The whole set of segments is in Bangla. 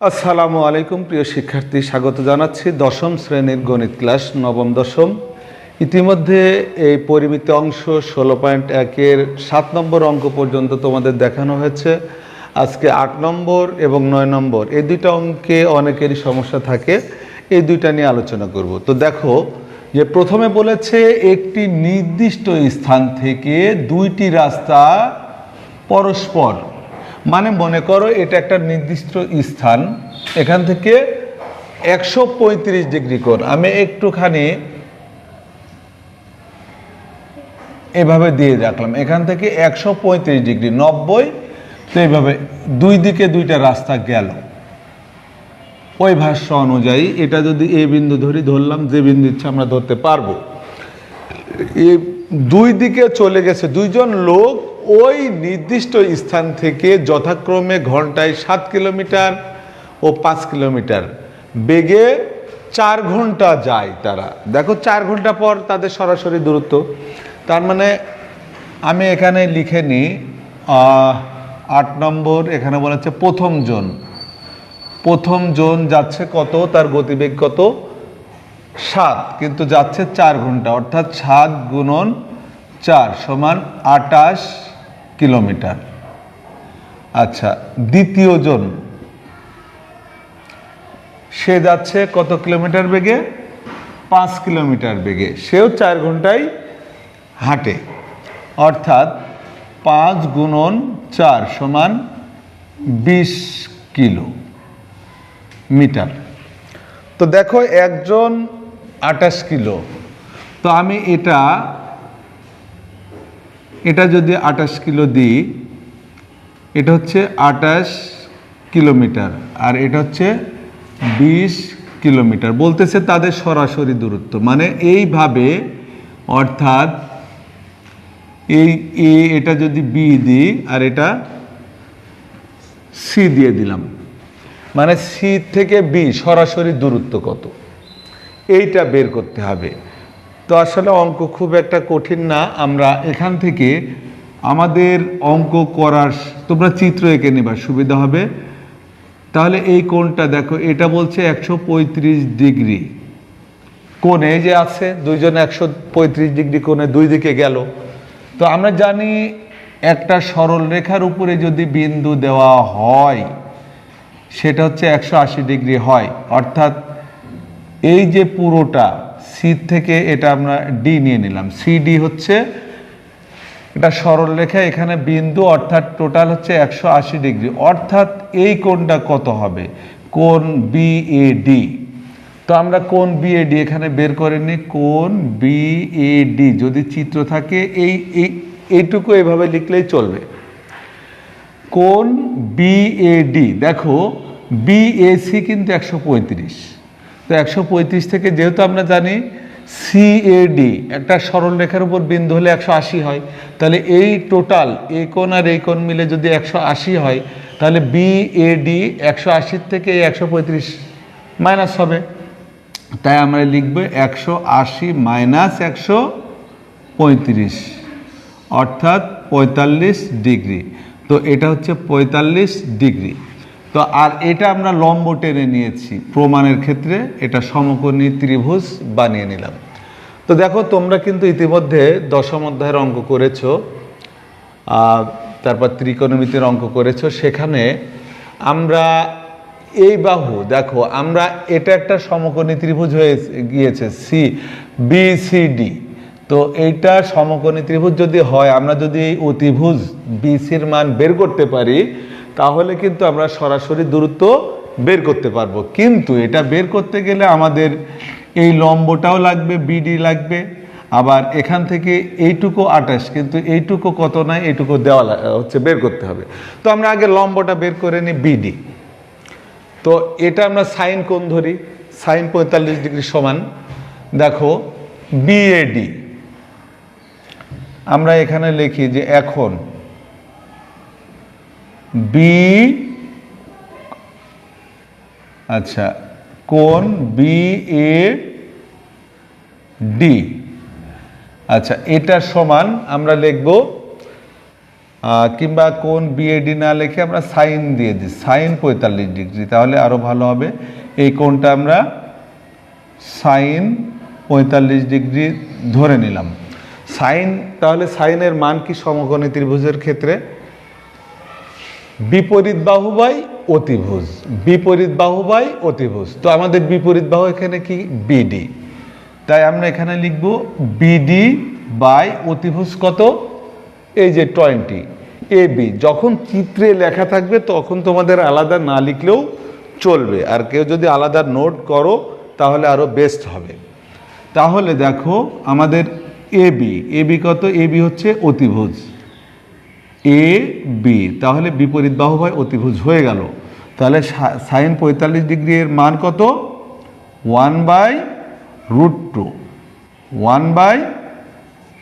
আসসালামু আলাইকুম, প্রিয় শিক্ষার্থী। স্বাগত জানাচ্ছি দশম শ্রেণির গণিত ক্লাস, নবম, দশম। ইতিমধ্যে এই পরিমিত অংশ ষোলো পয়েন্ট একের সাত নম্বর অঙ্ক পর্যন্ত তোমাদের দেখানো হয়েছে। আজকে আট নম্বর এবং নয় নম্বর, এই দুইটা অঙ্কে অনেকেরই সমস্যা থাকে। এই দুইটা নিয়ে আলোচনা করব। তো দেখো, যে প্রথমে বলেছে, একটি নির্দিষ্ট স্থান থেকে দুইটি রাস্তা পরস্পর মানে মনে করো এটা একটা নির্দিষ্ট স্থান, এখান থেকে একশো পঁয়ত্রিশ ডিগ্রি কোণ। আমি একটুখানি এভাবে দিয়ে রাখলাম। এখান থেকে একশো পঁয়ত্রিশ ডিগ্রি, নব্বই, তো এইভাবে দুই দিকে দুইটা রাস্তা গেল। ওই ভাষ্য অনুযায়ী এটা যদি এই বিন্দু ধরি ধরলাম, যে বিন্দু ইচ্ছা আমরা ধরতে পারব। এই দুই দিকে চলে গেছে দুইজন লোক ওই নির্দিষ্ট স্থান থেকে যথাক্রমে ঘন্টায় সাত কিলোমিটার ও পাঁচ কিলোমিটার। বেগে চার ঘণ্টা যায় তারা। দেখো, চার ঘণ্টা পর তাদের সরাসরি দূরত্ব। তার মানে আমি এখানে লিখে নিই আট নম্বর, এখানে বলা হচ্ছে প্রথম জোন। প্রথম জোন যাচ্ছে কত? তার গতিবেগ কত? সাত, কিন্তু যাচ্ছে চার ঘণ্টা। অর্থাৎ সাত গুণন চার সমান আটাশ কিলোমিটার। আচ্ছা দ্বিতীয় জন। সে যাচ্ছে কত কিলোমিটার বেগে? পাঁচ কিলোমিটার বেগে। সেও চার ঘন্টায় হাঁটে। অর্থাৎ পাঁচ গুণন চার সমান বিশ কিলো মিটার তো দেখো একজন আটাশ কিলো। তো আমি এটা এটা যদি আটাশ কিলো দিই, এটা হচ্ছে আটাশ কিলোমিটার আর এটা হচ্ছে বিশ কিলোমিটার। বলতেছে তাদের সরাসরি দূরত্ব। মানে এইভাবে, অর্থাৎ এই এ, এটা যদি বি দিই আর এটা সি দিয়ে দিলাম। মানে সি থেকে বি সরাসরি দূরত্ব কত? এইটা বের করতে হবে। তো আসলে অঙ্ক খুব একটা কঠিন না। আমরা এখান থেকে আমাদের অঙ্ক করার তোমরা চিত্র এঁকে নেবা, সুবিধা হবে। তাহলে এই কোণটা দেখো, এটা বলছে একশো পঁয়ত্রিশ ডিগ্রি কোণে যে আছে, দুইজন একশো পঁয়ত্রিশ ডিগ্রি কোণে দুই দিকে গেল। তো আমরা জানি একটা সরল রেখার উপরে যদি বিন্দু দেওয়া হয়, সেটা হচ্ছে একশো আশি ডিগ্রি হয়। অর্থাৎ এই যে পুরোটা সি থেকে এটা আমরা ডি নিয়ে নিলাম। সিডি হচ্ছে এটা সরল রেখা, এখানে বিন্দু, অর্থাৎ টোটাল হচ্ছে একশো আশি ডিগ্রি অর্থাৎ এই কোণটা কত হবে? কোণ বিএডি তো আমরা কোণ বিএডি এখানে বের করে নিই। কোণ বিএডি যদি চিত্র থাকে, এই এই, এইটুকু এভাবে লিখলেই চলবে। কোণ বিএডি দেখো বিএসি কিন্তু একশো পঁয়ত্রিশ। তো একশো পঁয়ত্রিশ থেকে যেহেতু আমরা জানি সিএডি একটা সরল রেখার উপর বিন্দু হলে একশো আশি হয়, তাহলে এই টোটাল এই কোণ আর এই কোণ মিলে যদি একশো আশি হয়, তাহলে বিএডি একশো আশির থেকে এই একশো পঁয়ত্রিশ মাইনাস হবে। তাই আমরা লিখব একশো আশি মাইনাস একশো পঁয়ত্রিশ, অর্থাৎ পঁয়তাল্লিশ ডিগ্রি। তো এটা হচ্ছে পঁয়তাল্লিশ ডিগ্রি। তো আর এটা আমরা লম্ব টেনে নিয়েছি। প্রমাণের ক্ষেত্রে এটা সমকোণী ত্রিভুজ বানিয়ে নিলাম। তো দেখো, তোমরা কিন্তু ইতিমধ্যে দশম অধ্যায়ের অঙ্ক করেছ তারপর ত্রিকোণমিতির অঙ্ক করেছ। সেখানে আমরা এই বাহু, দেখো, আমরা এটা একটা সমকোণী ত্রিভুজ হয়ে গিয়েছে সি বি সি ডি তো এইটা সমকোণী ত্রিভুজ যদি হয়, আমরা যদি অতিভুজ বিসির মান বের করতে পারি তাহলে কিন্তু আমরা সরাসরি দূরত্ব বের করতে পারব। কিন্তু এটা বের করতে গেলে আমাদের এই লম্বটাও লাগবে বিডি লাগবে। আবার এখান থেকে এইটুকু আঠাশ, কিন্তু এইটুকু কত নাই এইটুকু দেওয়া হচ্ছে বের করতে হবে। তো আমরা আগে লম্বটা বের করে নিই বিডি তো এটা আমরা সাইন কোণ ধরি, সাইন পঁয়তাল্লিশ ডিগ্রি সমান। দেখো বিএডি আমরা এখানে লিখি যে এখন বি আচ্ছা কোন বি এ ডি আচ্ছা এটা সমান আমরা লিখব কিংবা কোন বিএডি না লিখে আমরা সাইন দিয়ে দিই, সাইন পঁয়তাল্লিশ ডিগ্রি, তাহলে আরও ভালো হবে। এই কোণটা আমরা সাইন পঁয়তাল্লিশ ডিগ্রি ধরে নিলাম। সাইন, তাহলে সাইনের মান কি সমকোণী ত্রিভুজের ক্ষেত্রে? বিপরীত বাহুবাই অতিভুজ। বিপরীত বাহুবাই অতিভুজ। তো আমাদের বিপরীত বাহু এখানে কি? বিডি। তাই আমরা এখানে লিখব বিডি বাই অতিভুজ কত? এই যে টোয়েন্টি। এ, বি। যখন চিত্রে লেখা থাকবে তখন তোমাদের আলাদা না লিখলেও চলবে। আর কেউ যদি আলাদা নোট করো, তাহলে আরও বেস্ট হবে। তাহলে দেখো আমাদের এ বি। এ বি কত? এ বি হচ্ছে অতিভুজ। এ বি তাহলে বিপরীত বাহু হয় অতিভুজ হয়ে গেল। তাহলে সাইন পঁয়তাল্লিশ ডিগ্রি এর মান কত? One by root two one by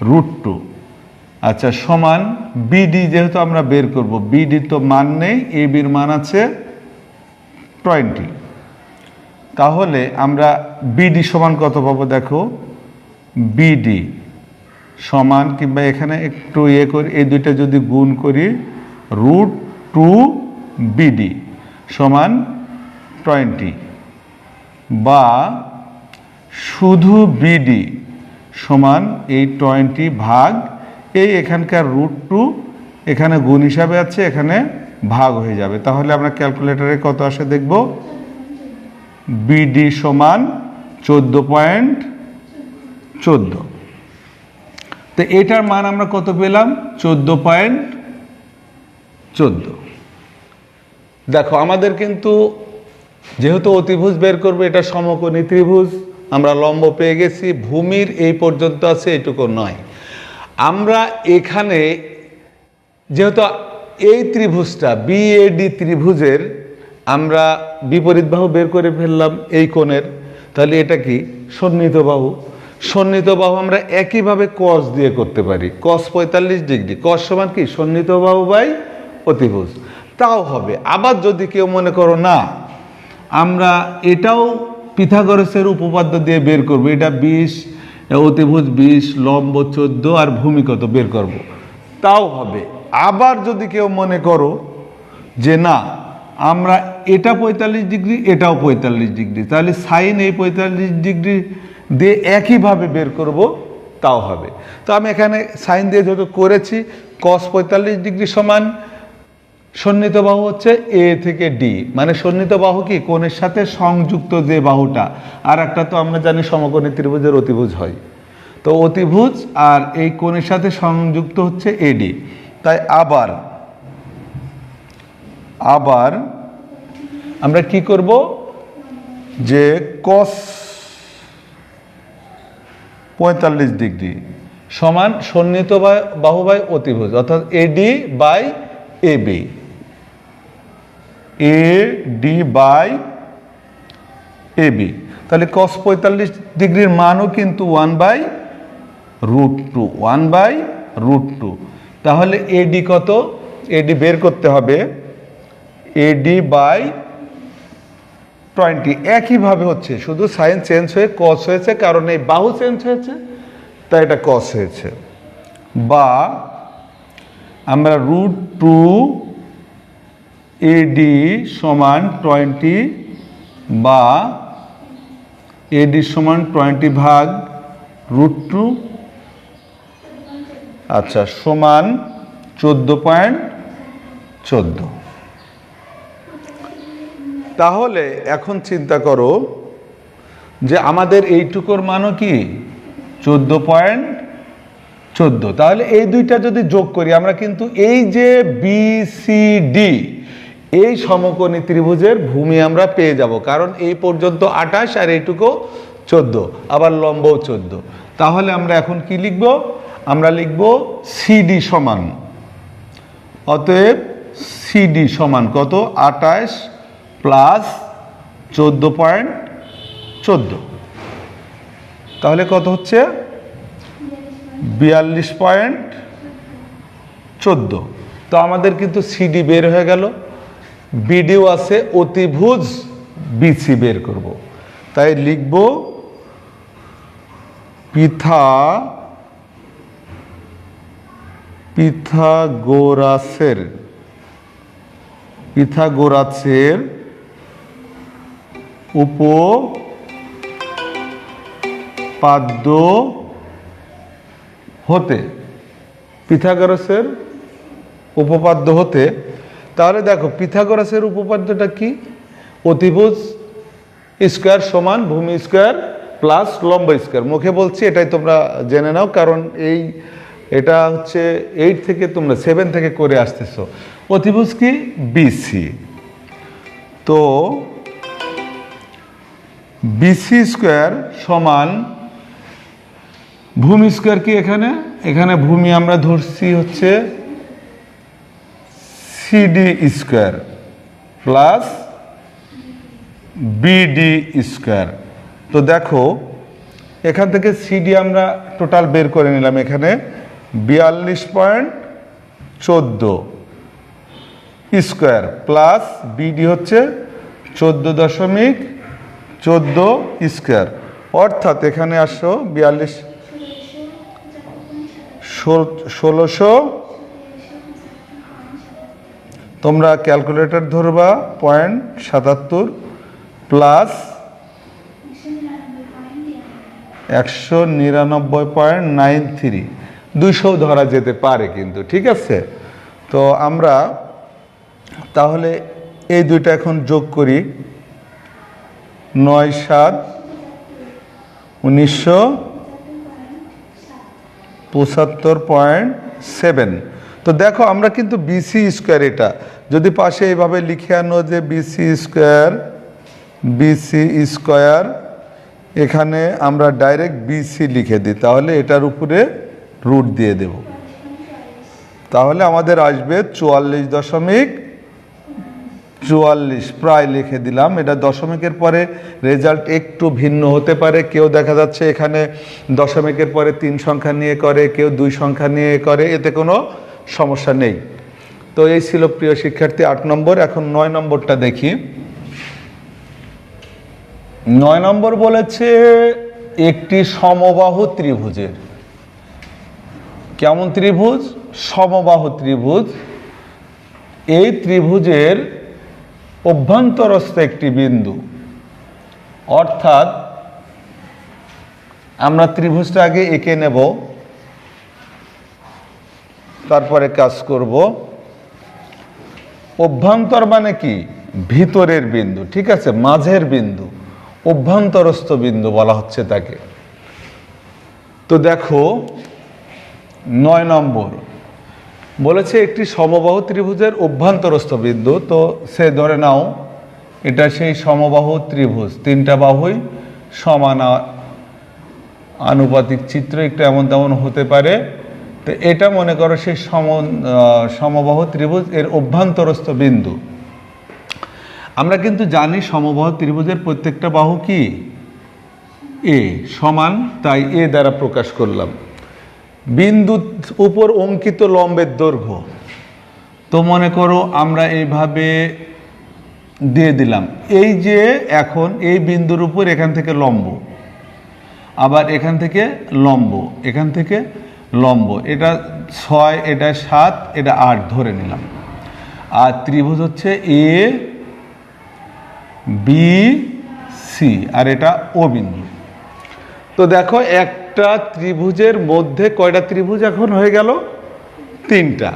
root two আচ্ছা সমান বিডি যেহেতু আমরা বের করব বিডি তো মান নেই এ বির মান আছে টোয়েন্টি তাহলে আমরা বিডি সমান কত পাবো দেখো? বিডি সমান কিংবা এখানে একটু ইয়ে করি, এই দুইটা যদি গুণ করি রুট টু বিডি সমান টোয়েন্টি বা শুধু বিডি সমান এই টোয়েন্টি ভাগ, এই এখানকার রুট টু এখানে গুণ হিসাবে আছে, এখানে ভাগ হয়ে যাবে। তাহলে আমরা ক্যালকুলেটরে কত আসে দেখব? বিডি সমান চোদ্দ পয়েন্ট চোদ্দ। তো এটার মান আমরা কত পেলাম? চোদ্দ পয়েন্ট চোদ্দ। দেখো, আমাদের কিন্তু যেহেতু অতিভুজ বের করবে, এটা সমকোণী ত্রিভুজ, আমরা লম্ব পেয়ে গেছি, ভূমির এই পর্যন্ত আছে, এটুকু নয়। আমরা এখানে যেহেতু এই ত্রিভুজটা বিএডি ত্রিভুজের, আমরা বিপরীত বাহু বের করে ফেললাম এই কোণের, তাহলে এটা কি? সন্নিহিত বাহু। সন্নিহিত বাহু আমরা একইভাবে কস দিয়ে করতে পারি। কস পঁয়তাল্লিশ ডিগ্রি। কস সমান কি? সন্নিহিত বাহু বাই অতিভুজ। তাও হবে। আবার যদি কেউ মনে করো না, আমরা এটাও পিথাগরসের উপপাদ্য দিয়ে বের করব। এটা বিশ, অতিভুজ বিশ, লম্ব চোদ্দ আর ভূমি কত বের করব। তাও হবে। আবার যদি কেউ মনে করো যে না, আমরা এটা পঁয়তাল্লিশ ডিগ্রি, এটাও পঁয়তাল্লিশ ডিগ্রি, তাহলে সাইন এই পঁয়তাল্লিশ ডিগ্রি দিয়ে একইভাবে বের করব, তাও হবে। তো আমি এখানে সাইন দিয়ে যেহেতু করেছি কস পঁয়তাল্লিশ ডিগ্রি সমান, সন্নিহিত বাহু হচ্ছে এ থেকে ডি মানে সন্নিহিত বাহু কি? কোণের সাথে সংযুক্ত যে বাহুটা। আর একটা তো আমরা জানি সমকোণী ত্রিভুজের অতিভুজ হয়। তো অতিভুজ আর এই কোণের সাথে সংযুক্ত হচ্ছে এডি তাই আবার আবার আমরা কি করব? যে কস পঁয়তাল্লিশ ডিগ্রি। সমান সন্নিহিত বা- বাহু বাই অতিভুজ অর্থাৎ AD by A B A D by A B তাহলে কস পঁয়তাল্লিশ ডিগ্রির মানও কিন্তু one by root two one by root two তাহলে এডি কত? এডি বের করতে হবে। এডি বাই টোয়েন্টি একইভাবে হচ্ছে। শুধু সাইন চেঞ্জ হয়ে কস হয়েছে, কারণ এই বাহু চেঞ্জ হয়েছে, তাই এটা কস হয়েছে। বা আমরা রুট টু এডি সমান টোয়েন্টি বা এডি সমান টোয়েন্টি ভাগ রুট টু আচ্ছা সমান চোদ্দ পয়েন্ট চোদ্দ। তাহলে এখন চিন্তা করো যে আমাদের এইটুকুর মানও কি? চোদ্দ পয়েন্ট চোদ্দ। তাহলে এই দুইটা যদি যোগ করি, আমরা কিন্তু এই যে বি সি ডি এই সমকোণী ত্রিভুজের ভূমি আমরা পেয়ে যাব। কারণ এই পর্যন্ত আঠাশ আর এইটুকু চোদ্দ, আবার লম্বও চোদ্দ। তাহলে আমরা এখন কি লিখব? আমরা লিখব সিডি সমান। অতএব সিডি সমান কত? আঠাশ প্লাস চোদ্দ পয়েন্ট চোদ্দ। তাহলে কত হচ্ছে? বিয়াল্লিশ পয়েন্ট চোদ্দ। তো আমাদের কিন্তু সিডি বের হয়ে গেল। বিডিও আছে অতিভুজ বিসি বের করব। তাই লিখব পিথা পিথাগোরাসের পিথাগোরাসের উপপাদ্য হতে, পিথাগোরাসের উপপাদ্য হতে। তাহলে দেখো, পিথাগরাসের উপপাদ্যটা কি? অতিভুজ স্কোয়ার সমান ভূমি স্কোয়ার প্লাস লম্ব স্কোয়ার। মুখে বলছি, এটাই তোমরা জেনে নাও, কারণ এই, এটা হচ্ছে এইট থেকে তোমরা সেভেন থেকে করে আসতেছো। অতিভুজ কি? বিসি। তো বিসি স্কোয়ার সমান ভূমি স্কোয়ার কি এখানে? এখানে ভূমি আমরা ধরছি হচ্ছে CD square plus BD square তো দেখো, এখান থেকে সিডি আমরা টোটাল বের করে নিলাম এখানে বিয়াল্লিশ পয়েন্ট চোদ্দ স্কোয়ার প্লাস বিডি হচ্ছে চোদ্দ দশমিক চোদ্দ স্কোয়ার। অর্থাৎ এখানে আসো বিয়াল্লিশ ষোলোশো। তোমরা ক্যালকুলেটর ধরবা, পয়েন্ট সাতাত্তর প্লাস একশো নিরানব্বই পয়েন্ট নাইন থ্রি। দুইশো ধরা যেতে পারে কিন্তু, ঠিক আছে? তো আমরা তাহলে এই দুইটা এখন যোগ করি। নয় সাত উনিশশো পঁচাত্তর পয়েন্ট সেভেন। তো দেখো, আমরা কিন্তু বিসি স্কোয়ার এটা। যদি পাশে এইভাবে লিখে আনো যে বিসি স্কোয়ার বিসি স্কোয়ার এখানে আমরা ডাইরেক্ট বিসি লিখে দিই, তাহলে এটার উপরে রুট দিয়ে দেব। তাহলে আমাদের আসবে চুয়াল্লিশ দশমিক চুয়াল্লিশ প্রায় লিখে দিলাম। এটা দশমিকের পরে রেজাল্ট একটু ভিন্ন হতে পারে। কেউ দেখা যাচ্ছে এখানে দশমিকের পরে তিন সংখ্যা নিয়ে করে, কেউ দুই সংখ্যা নিয়ে করে। এতে কোনো সমস্যা নেই। তো এই ছিল প্রিয় শিক্ষার্থী আট নম্বর। এখন নয় নম্বরটা দেখি। নয় নম্বর বলেছে একটি সমবাহু ত্রিভুজের। কেমন ত্রিভুজ? সমবাহু ত্রিভুজ। এই ত্রিভুজের অভ্যন্তরস্থ একটি বিন্দু। অর্থাৎ, আমরা ত্রিভুজটা আগে এঁকে নেব, তারপরে কাজ করব। অভ্যন্তর মানে কি? ভিতরের বিন্দু, ঠিক আছে? মাঝের বিন্দু, অভ্যন্তরস্থ বিন্দু বলা হচ্ছে তাকে। তো দেখো, নয় নম্বর। বলেছে একটি সমবাহু ত্রিভুজের অভ্যন্তরস্থ বিন্দু তো সে ধরে নাও, এটা সেই সমবাহু ত্রিভুজ। তিনটা বাহুই সমান আনুপাতিক চিত্র, একটু এমন তেমন হতে পারে। তো এটা মনে করো সেই সম সমবাহু ত্রিভুজ এর অভ্যন্তরস্থ বিন্দু। আমরা কিন্তু জানি সমবাহু ত্রিভুজের প্রত্যেকটা বাহু কি? এ সমান, তাই এ দ্বারা প্রকাশ করলাম। বিন্দু উপর অঙ্কিত লম্বের দৈর্ঘ্য। তো মনে করো আমরা এইভাবে দিয়ে দিলাম। এই যে এখন এই বিন্দুর উপর এখান থেকে লম্ব, আবার এখান থেকে লম্ব, এখান থেকে লম্ব, এটা ছয়, এটা সাত, এটা আট ধরে নিলাম। আর ত্রিভুজ হচ্ছে এ, বি, সি, আর এটা ও বিন্দু তো দেখো একটা ত্রিভুজের মধ্যে কয়টা ত্রিভুজ এখন হয়ে গেল? তিনটা।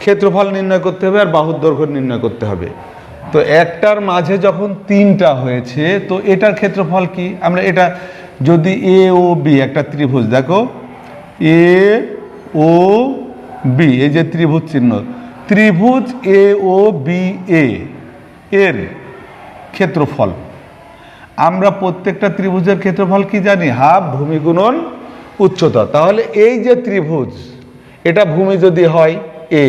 ক্ষেত্রফল নির্ণয় করতে হবে আর বাহুর দৈর্ঘ্য নির্ণয় করতে হবে। তো একটার মাঝে যখন তিনটা হয়েছে, তো এটার ক্ষেত্রফল কি? আমরা এটা যদি এ ও বি একটা ত্রিভুজ, দেখো। এ ও বি এই যে ত্রিভুজ চিহ্ন। ত্রিভুজ এ ও বি এ এর ক্ষেত্রফল। আমরা প্রত্যেকটা ত্রিভুজের ক্ষেত্রফল কি জানি? হাফ ভূমি গুণন উচ্চতা। তাহলে এই যে ত্রিভুজ, এটা ভূমি যদি হয় এ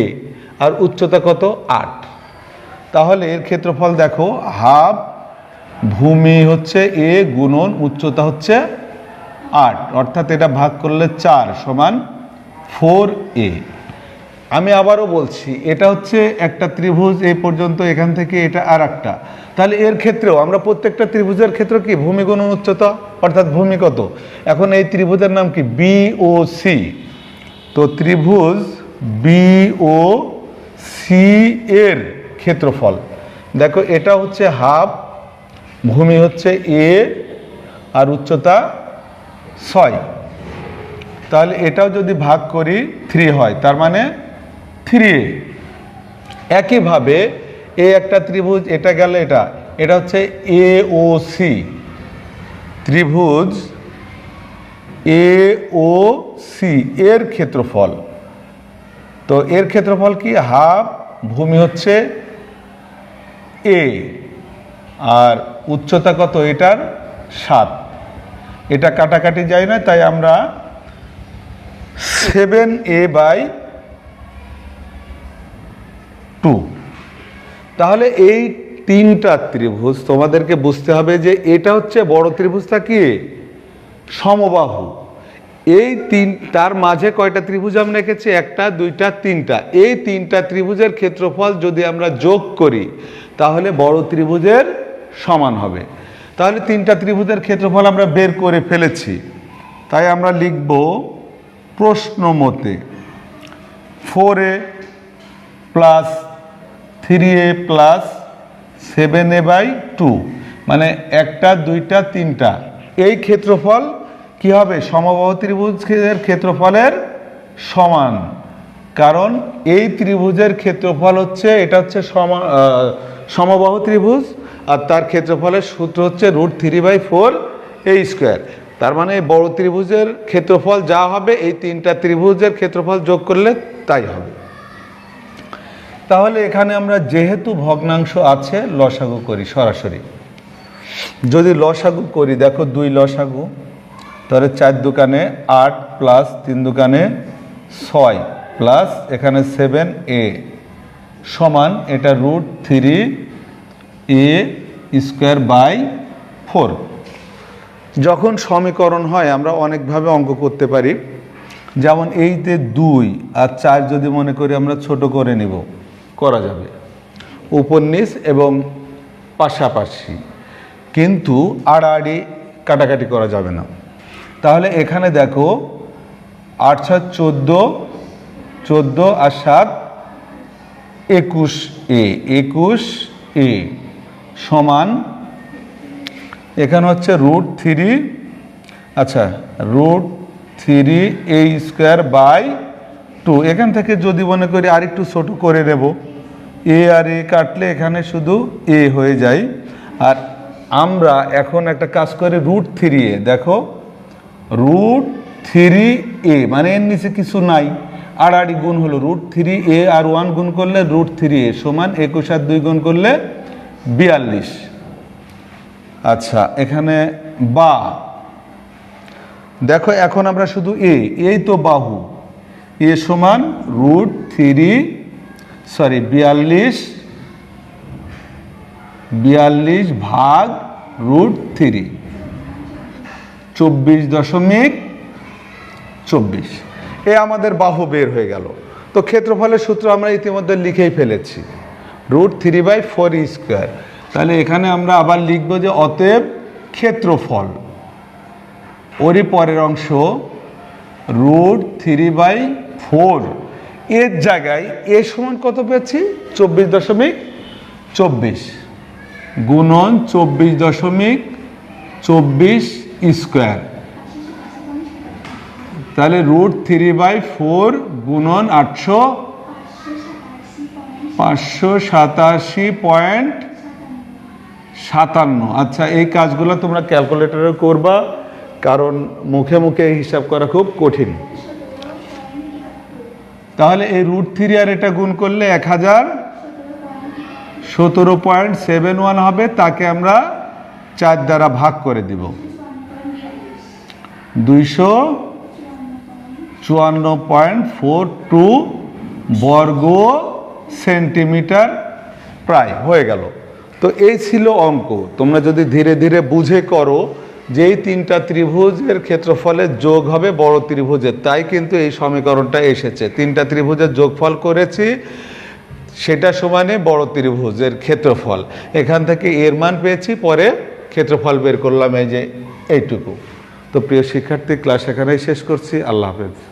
আর উচ্চতা কত? আট। তাহলে এর ক্ষেত্রফল দেখো, হাফ ভূমি হচ্ছে এ গুণন উচ্চতা হচ্ছে আট। অর্থাৎ এটা ভাগ করলে চার সমান ফোর এ আমি আবারও বলছি, এটা হচ্ছে একটা ত্রিভুজ এই পর্যন্ত এখান থেকে এটা আর একটা তাহলে এর ক্ষেত্রেও, আমরা প্রত্যেকটা ত্রিভুজের ক্ষেত্রে কি? ভূমি গুণ উচ্চতা অর্থাৎ ভূমি কত এখন এই ত্রিভুজের নাম কি? বি ও সি তো ত্রিভুজ বি ও সি এর ক্ষেত্রফল। দেখো, এটা হচ্ছে হাফ, ভূমি হচ্ছে এ আর উচ্চতা ছয়। তাহলে এটাও যদি ভাগ করি থ্রি হয়, তার মানে থ্রি একইভাবে এ একটা ত্রিভুজ, এটা গেলে এটা। এটা হচ্ছে এ ও সি ত্রিভুজ এ ও সি এর ক্ষেত্রফল। তো এর ক্ষেত্রফল কি? হাফ, ভূমি হচ্ছে এ আর উচ্চতা কত? এটার সাত। এটা কাটাকাটি যায় না, তাই আমরা সেভেন এ বাই টু। তাহলে এই তিনটা ত্রিভুজ তোমাদেরকে বুঝতে হবে যে এটা হচ্ছে বড় ত্রিভুজটা কি? সমবাহু। এই তিন, তার মাঝে কয়টা ত্রিভুজ আমরা রেখেছি একটা, দুইটা, তিনটা। এই তিনটা ত্রিভুজের ক্ষেত্রফল যদি আমরা যোগ করি, তাহলে বড় ত্রিভুজের সমান হবে। তাহলে তিনটা ত্রিভুজের ক্ষেত্রফল আমরা বের করে ফেলেছি। তাই আমরা লিখব প্রশ্ন মতে four A plus three A plus seven A by two. মানে একটা, দুইটা, তিনটা। এই ক্ষেত্রফল কি হবে? সমবাহু ত্রিভুজের ক্ষেত্রফলের সমান। কারণ এই ত্রিভুজের ক্ষেত্রফল হচ্ছে, এটা হচ্ছে সমবাহু ত্রিভুজ, আর তার ক্ষেত্রফলের সূত্র হচ্ছে রুট থ্রি বাই ফোর এই স্কোয়ার। তার মানে বড় ত্রিভুজের ক্ষেত্রফল যা হবে, এই তিনটা ত্রিভুজের ক্ষেত্রফল যোগ করলে তাই হবে। তাহলে এখানে আমরা যেহেতু ভগ্নাংশ আছে, লসাগু করি সরাসরি। যদি লসাগু করি, দেখো দুই লসাগু, তাহলে চার দোকানে আট প্লাস তিন দোকানে ছয় প্লাস এখানে সেভেন এ সমান এটা root three A square by four. যখন সমীকরণ হয়, আমরা অনেকভাবে অঙ্ক করতে পারি। যেমন এইতে দুই আর চার যদি মনে করি, আমরা ছোট করে নেব। করা যাবে। উপন্যাস এবং পাশাপাশি। কিন্তু আড়াআড়ি কাটাকাটি করা যাবে না। তাহলে এখানে দেখো আট সাত চোদ্দ চোদ্দ আর সাত, একুশ এ একুশ এ সমান, এখানে হচ্ছে রুট থ্রি আচ্ছা root three A square by two. এখান থেকে যদি মনে করি আর একটু ছোট করে নেব। এ আর এ কাটলে এখানে শুধু এ হয়ে যায়। আর আমরা এখন একটা কাজ করে রুট থ্রি এ, দেখো রুট থ্রি এ মানে এর নিচে কিছু নাই। আড়াআড়ি গুণ হলো রুট থ্রি এ আর ওয়ান গুণ করলে রুট থ্রি এ সমান একুশ আর দুই গুণ করলে বিয়াল্লিশ। আচ্ছা এখানে বা। দেখো, এখন আমরা শুধু এ এই তো বাহু। এ সমান রুট থ্রি সরি, বিয়াল্লিশ বিয়াল্লিশ ভাগ রুট থ্রি, চব্বিশ দশমিক চব্বিশ। এ আমাদের বাহু বের হয়ে গেল। তো ক্ষেত্রফলের সূত্র আমরা ইতিমধ্যে লিখেই ফেলেছি। Root three by four square. তাহলে এখানে আমরা আবার লিখব যে অতএব ক্ষেত্রফল, ওরই পরের অংশ রুট থ্রি বাই ফোর এর জায়গায় এ সমান কত পেয়েছি? চব্বিশ দশমিক চব্বিশ। গুণন চব্বিশ দশমিক চব্বিশ স্কোয়ার। তাহলে রুট থ্রি বাই ফোর গুণন আটশো পাঁচশো সাতাশি পয়েন্ট সাতান্ন। আচ্ছা এই কাজগুলো তোমরা ক্যালকুলেটরে করবা, কারণ মুখে মুখে হিসাব করা খুব কঠিন। তাহলে এই রুট থ্রি আর এটা গুণ করলে এক হাজার সতেরো পয়েন্ট সেভেন ওয়ান হবে, তাকে আমরা চার দ্বারা ভাগ করে দিব। দুইশো চুয়ান্ন পয়েন্ট ফোর টু বর্গ সেন্টিমিটার প্রায় হয়ে গেল। তো এই ছিল অঙ্ক। তোমরা যদি ধীরে ধীরে বুঝে করো যে এই তিনটা ত্রিভুজের ক্ষেত্রফলে যোগ হবে, বড় ত্রিভুজের। তাই কিন্তু এই সমীকরণটা এসেছে। তিনটা ত্রিভুজের যোগফল করেছি, সেটা সমানে বড় ত্রিভুজের ক্ষেত্রফল। এখান থেকে এর মান পেয়েছি, পরে ক্ষেত্রফল বের করলাম, এই যে এইটুকু। তো প্রিয় শিক্ষার্থী, ক্লাস এখানেই শেষ করছি। আল্লাহ হাফেজ।